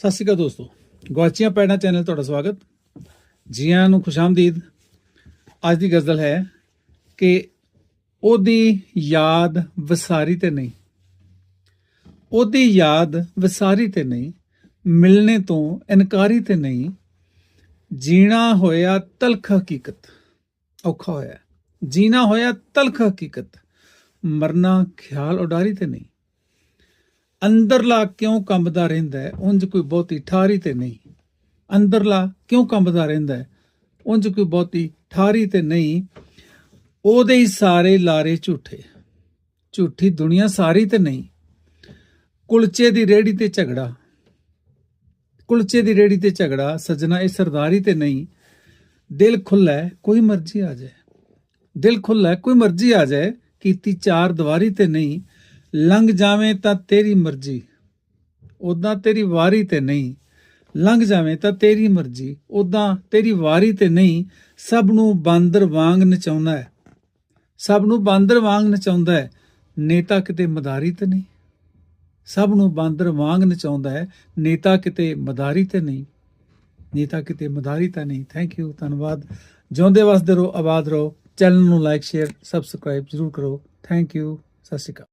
ਸਤਿ ਸ਼੍ਰੀ ਅਕਾਲ ਦੋਸਤੋ। ਗਵਾਚੀਆਂ ਪੈੜਾਂ ਚੈਨਲ ਤੁਹਾਡਾ ਸਵਾਗਤ। ਜੀਆਂ ਨੂੰ ਖੁਸ਼ਾਮਦੀਦ। ਅੱਜ ਦੀ ਗਜ਼ਲ ਹੈ ਕਿ ਉਹਦੀ ਯਾਦ ਵਸਾਰੀ ਤੇ ਨਹੀਂ। ਉਹਦੀ ਯਾਦ ਵਸਾਰੀ ਤੇ ਨਹੀਂ, ਮਿਲਣੇ ਤੋਂ ਇਨਕਾਰੀ ਤੇ ਨਹੀਂ। ਜੀਣਾ ਹੋਇਆ ਤਲਖ ਹਕੀਕਤ, ਔਖਾ ਹੋਇਆ। ਜੀਣਾ ਹੋਇਆ ਤਲਖ ਹਕੀਕਤ, ਮਰਨਾ ਖਿਆਲ ਉਡਾਰੀ ਤੇ ਨਹੀਂ। ਅੰਦਰਲਾ ਕਿਉਂ ਕੰਬਦਾ ਰਹਿੰਦਾ ਹੈ? ਉਂਝ ਕੋਈ ਬਹੁਤੀ ਠਾਰੀ ਤੇ ਨਹੀਂ। ਅੰਦਰਲਾ ਕਿਉਂ ਕੰਬਦਾ ਰਹਿੰਦਾ ਹੈ? ਉਂਝ ਕੋਈ ਬਹੁਤੀ ਠਾਰੀ ਤੇ ਨਹੀਂ। ਉਹਦੇ ਹੀ ਸਾਰੇ ਲਾਰੇ ਝੂਠੇ। ਝੂਠੀ ਦੁਨੀਆ ਸਾਰੀ ਤੇ ਨਹੀਂ। ਕੁਲਚੇ ਦੀ ਰੇੜੀ ਤੇ ਝਗੜਾ। ਕੁਲਚੇ ਦੀ ਰੇੜੀ ਤੇ ਝਗੜਾ, ਸਜਣਾ ਇਹ ਸਰਦਾਰੀ ਤੇ ਨਹੀਂ। ਦਿਲ ਖੁੱਲਾ ਕੋਈ ਮਰਜ਼ੀ ਆ ਜਾਏ। ਦਿਲ ਖੁੱਲਾ ਕੋਈ ਮਰਜ਼ੀ ਆ ਜਾਏ। ਕੀਤੀ ਚਾਰ ਦੀਵਾਰੀ ਤੇ ਨਹੀਂ। ਲੰਘ ਜਾਵੇਂ ਤਾਂ ਤੇਰੀ ਮਰਜ਼ੀ। ਉਦਾਂ ਤੇਰੀ ਵਾਰੀ ਤੇ ਨਹੀਂ। ਲੰਘ ਜਾਵੇਂ ਤਾਂ ਤੇਰੀ ਮਰਜ਼ੀ। ਉਦਾਂ ਤੇਰੀ ਵਾਰੀ ਤੇ ਨਹੀਂ, ਸਭ ਨੂੰ ਬਾਂਦਰ ਵਾਂਗ ਨਚਾਉਂਦਾ ਹੈ। ਸਭ ਨੂੰ ਬਾਂਦਰ ਵਾਂਗ ਨਚਾਉਂਦਾ ਹੈ। ਨੇਤਾ ਕਿਤੇ ਮਦਾਰੀ ਤੇ ਨਹੀਂ। ਸਭ ਨੂੰ ਬਾਂਦਰ ਵਾਂਗ ਨਚਾਉਂਦਾ ਹੈ। ਨੇਤਾ ਕਿਤੇ ਮਦਾਰੀ ਤੇ ਨਹੀਂ। ਨੇਤਾ ਕਿਤੇ ਮਦਾਰੀ ਤਾਂ ਨਹੀਂ। ਥੈਂਕ ਯੂ ਧੰਨਵਾਦ। ਜਿਉਂਦੇ ਵਸਦੇ ਰਹੋ, ਆਬਾਦ ਰਹੋ। ਚੈਨਲ ਨੂੰ ਲਾਈਕ ਸ਼ੇਅਰ ਸਬਸਕ੍ਰਾਈਬ ਜ਼ਰੂਰ ਕਰੋ। ਥੈਂਕ ਯੂ ਸਤਿ ਸ਼੍ਰੀ ਅਕਾਲ।